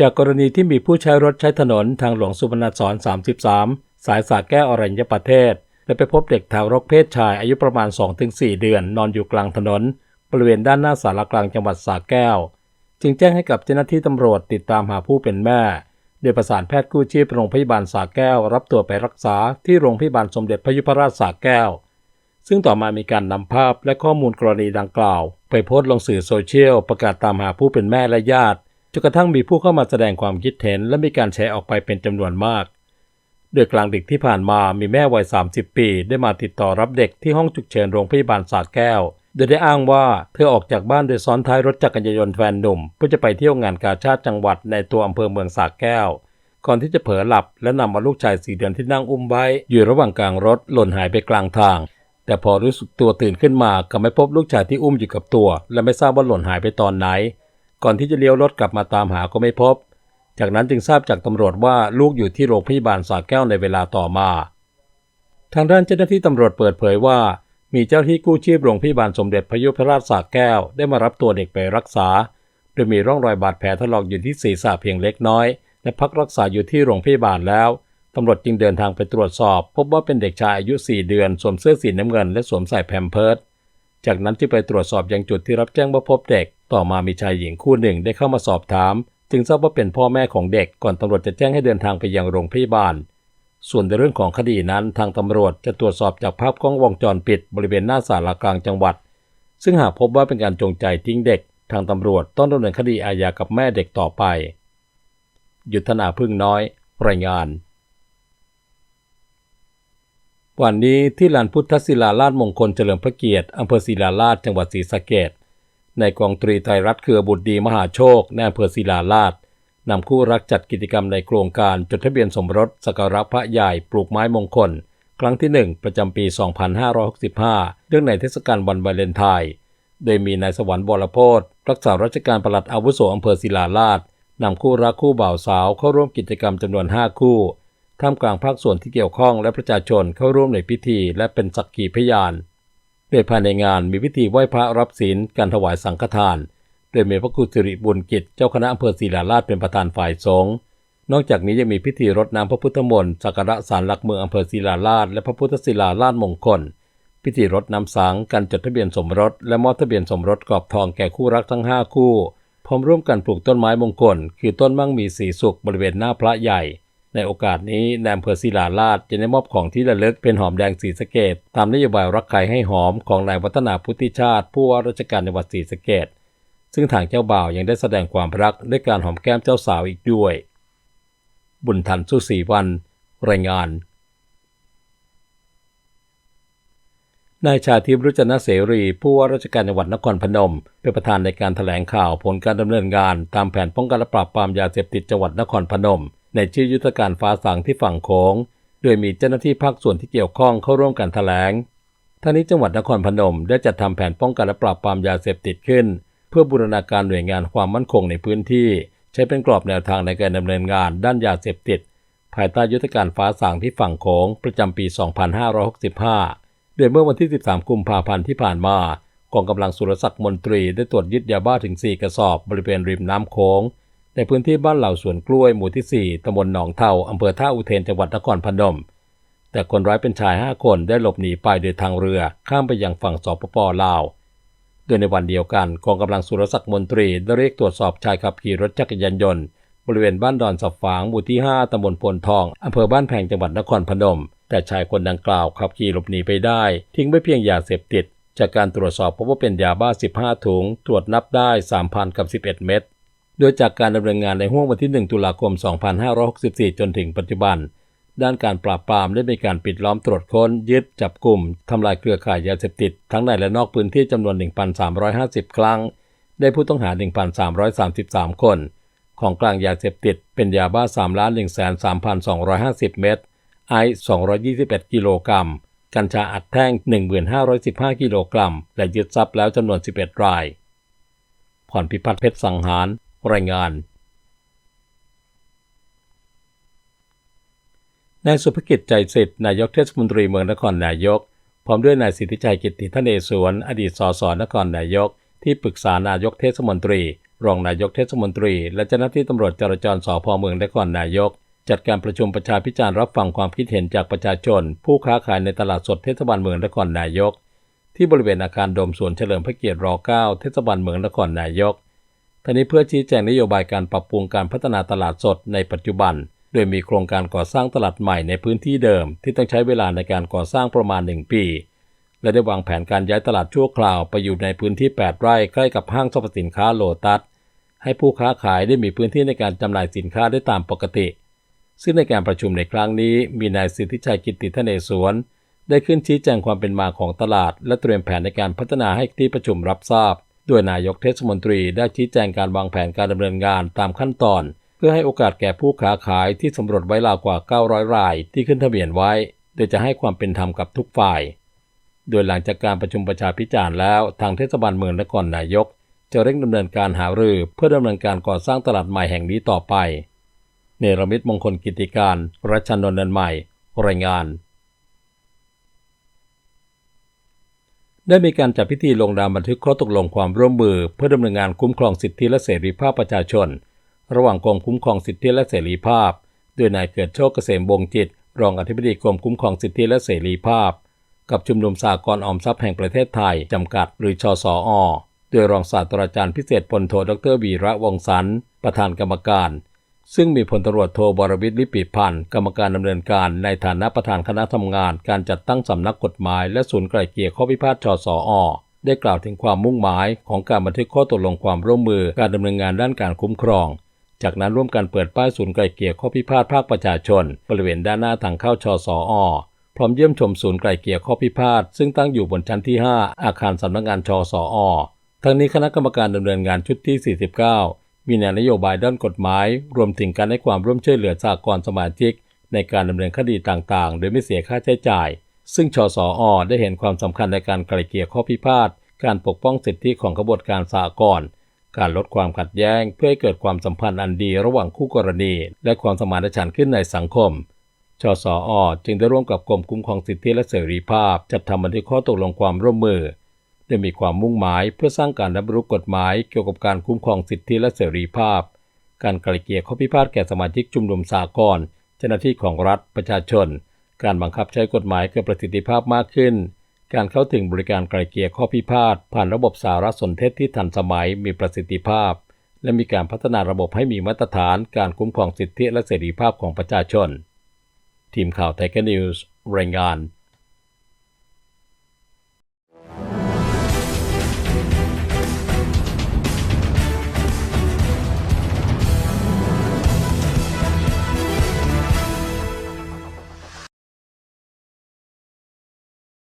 จากกรณีที่มีผู้ใช้รถใช้ถนนทางหลวงสุวรรณสอน 33 สายสาแก้วอรัญญประเทศ และไปพบเด็กทารกเพศชายอายุประมาณ 2-4 เดือนนอนอยู่กลางถนน บริเวณด้านหน้าสารกลางจังหวัดสาแก้ว จึงแจ้งให้กับเจ้าหน้าที่ตำรวจติดตามหาผู้เป็นแม่โดยประสานแพทย์กู้ชีพโรงพยาบาลสาแก้ว รับตัวไปรักษาที่โรงพยาบาลสมเด็จพระยุพราชสาแก้ว ซึ่งต่อมามีการนำภาพและข้อมูลกรณีดังกล่าว ไปโพสต์ลงสื่อโซเชียลประกาศตามหาผู้เป็นแม่และญาติ จนกระทั่งมีผู้เข้ามาแสดงความคิดเห็นและมีการแชร์ออกไปเป็นจำนวนมาก โดยกลางดึกที่ผ่านมามีแม่วัย 30 ปี ได้มาติดต่อรับเด็กที่ห้องฉุกเฉินโรงพยาบาลสาแก้ว โดยได้อ้างว่าเธอออกจากบ้านโดยซ้อนท้ายรถจักรยานยนต์แฟนหนุ่มเพื่อจะไปเที่ยวงานกาชาติจังหวัดในตัวอำเภอเมืองสาแก้ว ก่อนที่จะเผลอหลับ และนำมาลูกชายสี่เดือนที่นั่งอุ้มไว้อยู่ระหว่างกลางรถหล่นหายไปกลางทาง แต่พอรู้สึกตัวตื่นขึ้นมาก็ไม่พบลูกชายที่อุ้มอยู่กับตัว และไม่ทราบว่าหล่นหายไปตอนไหน ก่อนที่จะเลี้ยวรถกลับมาตามหาก็ไม่พบ จากนั้นจึงทราบจากตำรวจว่าลูกอยู่ที่โรงพยาบาลสาแก้วในเวลาต่อมา ทางด้านเจ้าหน้าที่ตำรวจเปิดเผยว่า มีเจ้าที่กู้ชีพโรงพยาบาลสมเด็จพยุพราชสาแก้วได้มารับตัวเด็กไปรักษา โดยมีร่องรอยบาดแผลถลอกอยู่ที่ศีรษะเพียงเล็กน้อย และพักรักษาอยู่ที่โรงพยาบาลแล้วตำรวจจึงเดินทางไปตรวจสอบ พบว่าเป็นเด็กชายอายุ 4 เดือนสวมเสื้อสีน้ำเงินและสวมใส่แพมเพิร์สจากนั้นจึงไปตรวจสอบยังจุดที่รับแจ้งว่าพบเด็ก ต่อมามีชายหญิงคู่หนึ่งได้เข้ามาสอบถาม จึงทราบว่าเป็นพ่อแม่ของเด็กก่อนตำรวจจะแจ้งให้เดินทางไปยังโรงพยาบาล ส่วนในเรื่องของคดีนั้นทางตำรวจจะตรวจสอบจากภาพกล้องวงจรปิดบริเวณหน้าศาลากลางจังหวัด ซึ่งหากพบว่าเป็นการจงใจทิ้งเด็ก ทางตำรวจต้องดำเนินคดีอาญากับแม่เด็กต่อไป ยุทธนาพึ่งน้อย รายงานวันนี้ที่ลานพุทธศิลาราชมงคลเฉลิมพระเกียรติอำเภอศิลาราชจังหวัดศรีสะเกษ ในกองตรีไตรรัฐเครือบุตรดีมหาโชคในอำเภอศิลาราชนำคู่รักจัดกิจกรรมในโครงการจดทะเบียนสมรสสักการะพระใหญ่ปลูกไม้มงคล ครั้งที่ 1 ประจำปี 2565 เรื่องในเทศกาลวันวาเลนไทน์โดยมีนายสวรรค์บรโพธรักษาราชการปลัดอาวุโสอำเภอศิลาราชนำคู่รักคู่บ่าวสาวเข้าร่วมกิจกรรมจำนวน 5 คู่ท่ามกลางภาคส่วนที่เกี่ยวข้องและประชาชนเข้าร่วมในพิธีและเป็นสักขีพยาน โดยภายในงานมีพิธีไหว้พระรับศีลการถวายสังฆทาน โดยมีพระครูสิริบุญกิจเจ้าคณะอำเภอศิลาราชเป็นประธานฝ่ายสงฆ์นอกจากนี้ยังมีพิธีรดน้ำพระพุทธมนต์สักการะศาลหลักเมืองอำเภอศิลาราชและพระพุทธศิลาราชมงคล พิธีรดน้ำสังการจดทะเบียนสมรส และมอบทะเบียนสมรสกรอบทองแก่คู่รักทั้ง 5 คู่ พร้อมร่วมกันปลูกต้นไม้มงคล คือต้นมั่งมีสีสุขบริเวณหน้าพระใหญ่ ในโอกาสนี้นายอำเภอศิลาราชจะได้มอบของที่ระลึกเป็นหอมแดงสีสะเกดตามนโยบายรักใครให้หอมของนายวัฒนาพุทธิชาติ ผู้ว่าราชการจังหวัดศรีสะเกดซึ่งทางเจ้าบ่าวยังได้แสดงความรักด้วยการหอมแก้มเจ้าสาวอีกด้วย บุญทันสุศรีวัน รายงาน นายชาทิพย์รุจนเสรี ผู้ว่าราชการจังหวัดนครพนม เป็นประธานในการถแถลงข่าวผลการดำเนินงานตามแผนป้องกันและปราบปรามยาเสพติดจังหวัดนครพนม ในชื่อยุทธการฟ้าสางที่ฝั่งโขงโดยมีเจ้าหน้าที่ภาคส่วนที่เกี่ยวข้องเข้าร่วมกันแถลงทั้งนี้จังหวัดนครพนมได้จัดทำแผนป้องกันและปราบปรามยาเสพติดขึ้น เพื่อบูรณาการหน่วยงานความมั่นคงในพื้นที่ ใช้เป็นกรอบแนวทางในการดำเนินงานด้านยาเสพติด ภายใต้ยุทธการฟ้าสางที่ฝั่งโขงประจำปี 2565 โดยเมื่อวันที่ 13 กุมภาพันธ์ที่ผ่านมากองกำลังสุรศักดิ์มนตรีได้ตรวจยึดยาบ้าถึง 4 กระสอบบริเวณริมน้ำโขง ในพื้นที่บ้านเหล่าสวนกล้วยหมู่ที่ 4ตำบลหนองเทาอำเภอท่าอุเทนจังหวัดนครพนม แต่คนร้ายเป็นชาย 5 คนได้หลบหนีไปโดยทางเรือข้ามไปยังฝั่งสปปลาว โดยในวันเดียวกันกองกำลังสุรศักดิ์มนตรีได้เรียกตรวจสอบชายขับขี่รถจักรยานยนต์บริเวณบ้านดอนสับฝางหมู่ที่ 5ตำบลพลทองอำเภอบ้านแพงจังหวัดนครพนม แต่ชายคนดังกล่าวขับขี่หลบหนีไปได้ ทิ้งไว้เพียงยาเสพติด จากการตรวจสอบพบว่าเป็นยาบ้า 15 ถุง ตรวจนับได้ 3,000กับ11 เม็ด โดยจากการดำเนินงานในห้วงวันที่ 1 ตุลาคม 2564 จนถึงปัจจุบัน ด้านการปราบปรามได้มีการปิดล้อมตรวจค้น ยึดจับกลุ่ม ทำลายเครือข่ายยาเสพติด ทั้งในและนอกพื้นที่จำนวน 1,350 ครั้ง ได้ผู้ต้องหา 1,333 คน ของกลางยาเสพติดเป็นยาบ้า 3 1 3 250 เม็ด ไอซ์221 กิโลกรัม กัญชาอัดแท่ง 1,515 กิโลกรัม และยึดทรัพย์แล้วจำนวน 11 ราย ผ่อนพิพัฒน์เพชรสังหาร รายงาน นายสุภกิจใจสิทธิ์นายกเทศมนตรีเมืองนครนายก พร้อมด้วยนายสิทธิชัยกิติทเนศวรอดีตสสนครนายก ที่ปรึกษานายกเทศมนตรี รองนายกเทศมนตรี และเจ้าหน้าที่ตำรวจจราจรสพเมืองนครนายก จัดการประชุมประชาพิจารณ์รับฟังความคิดเห็นจากประชาชน ผู้ค้าขายในตลาดสดเทศบาลเมืองนครนายก ที่บริเวณอาคารโดมสวนเฉลิมพระเกียรติร 9 เทศบาลเมืองนครนายก ทั้งนี้เพื่อชี้แจงนโยบายการปรับปรุงการพัฒนาตลาดสดในปัจจุบัน โดยมีโครงการก่อสร้างตลาดใหม่ในพื้นที่เดิม ที่ต้องใช้เวลาในการก่อสร้างประมาณ 1 ปี และได้วางแผนการย้ายตลาดชั่วคราวไปอยู่ในพื้นที่ 8 ไร่ใกล้กับห้างสรรพสินค้าโลตัส ให้ผู้ค้าขายได้มีพื้นที่ในการจำหน่ายสินค้าได้ตามปกติ ซึ่งในการประชุมในครั้งนี้ มีนายสิทธิชัยกิติทเนศวรได้ขึ้นชี้แจงความเป็นมาของตลาด และเตรียมแผนในการพัฒนาให้ที่ประชุมรับทราบ โดยนายกเทศมนตรีได้ชี้แจงการวางแผนการดำเนินงานตามขั้นตอน เพื่อให้โอกาสแก่ผู้ค้าขายที่สำรวจไว้ราวกว่า 900 ราย ที่ขึ้นทะเบียนไว้ โดยจะให้ความเป็นธรรมกับทุกฝ่าย โดยหลังจากการประชุมประชาพิจารณ์แล้วทางเทศบาลเมืองนครนายก จะเร่งดำเนินการหารือเพื่อดำเนินการก่อสร้างตลาดใหม่แห่งนี้ต่อไป เนรมิตมงคลกิติการรัชนนท์นใหม่รายงาน ได้มีการจัดพิธีลงนามบันทึกข้อตกลงความร่วมมือ เพื่อดำเนินงานคุ้มครองสิทธิและเสรีภาพประชาชน ระหว่างกรมคุ้มครองสิทธิและเสรีภาพ โดยนายเกิดโชคเกษมบงจิต รองอธิบดีกรมคุ้มครองสิทธิและเสรีภาพ กับชุมนุมสากลออมทรัพย์แห่งประเทศไทยจำกัด หรือชสอโดยรองศาสตราจารย์พิเศษพลโทดรวีระวงสันประธานกรรมการ ซึ่งมีพลตรวจโทบรวิทย์ลิปิพันธ์กรรมการดำเนินการในฐานะประธานคณะทำงาน การจัดตั้งสำนักกฎหมายและศูนย์ไกล่เกลี่ยข้อพิพาทชสอได้กล่าวถึงความมุ่งหมายของการบันทึกข้อตกลงความร่วมมือการดำเนินงานด้านการคุ้มครอง จากนั้นร่วมกันเปิดป้ายศูนย์ไกล่เกลี่ยข้อพิพาทภาคประชาชน บริเวณด้านหน้าทางเข้าชสอพร้อมเยี่ยมชมศูนย์ไกล่เกลี่ยข้อพิพาทซึ่งตั้งอยู่บนชั้นที่ 5 อาคารสำนักงานชสอทั้งนี้คณะกรรมการดำเนินงานชุดที่ 49 มีแนวนโยบายด้านกฎหมาย รวมถึงการให้ความร่วมช่วยเหลือสากลสมาชิก ในการดำเนินคดีต่างๆ โดยไม่เสียค่าใช้จ่าย ซึ่งชสออได้เห็นความสำคัญในการไกล่เกลี่ยข้อพิพาทการปกป้องสิทธิของกบฏการสากลการลดความขัดแย้งเพื่อให้เกิดความสัมพันธ์อันดีระหว่างคู่กรณี และความสมานฉันท์ขึ้นในสังคม ชสออจึงได้ร่วมกับกรมคุ้มครองสิทธิและเสรีภาพ จัดทำบันทึกข้อตกลงความร่วมมือ ได้มีความมุ่งหมายเพื่อสร้างการรับรู้กฎหมายเกี่ยวกับการคุ้มครองสิทธิและเสรีภาพ การไกล่เกลี่ยข้อพิพาทแก่สมาชิกชุมนุมสากลเจ้าหน้าที่ของรัฐประชาชน การบังคับใช้กฎหมายเกิดประสิทธิภาพมากขึ้น การเข้าถึงบริการไกล่เกลี่ยข้อพิพาทผ่านระบบสารสนเทศที่ทันสมัยมีประสิทธิภาพ และมีการพัฒนาระบบให้มีมาตรฐานการคุ้มครองสิทธิและเสรีภาพของประชาชน ทีมข่าวไทยนิวส์รายงาน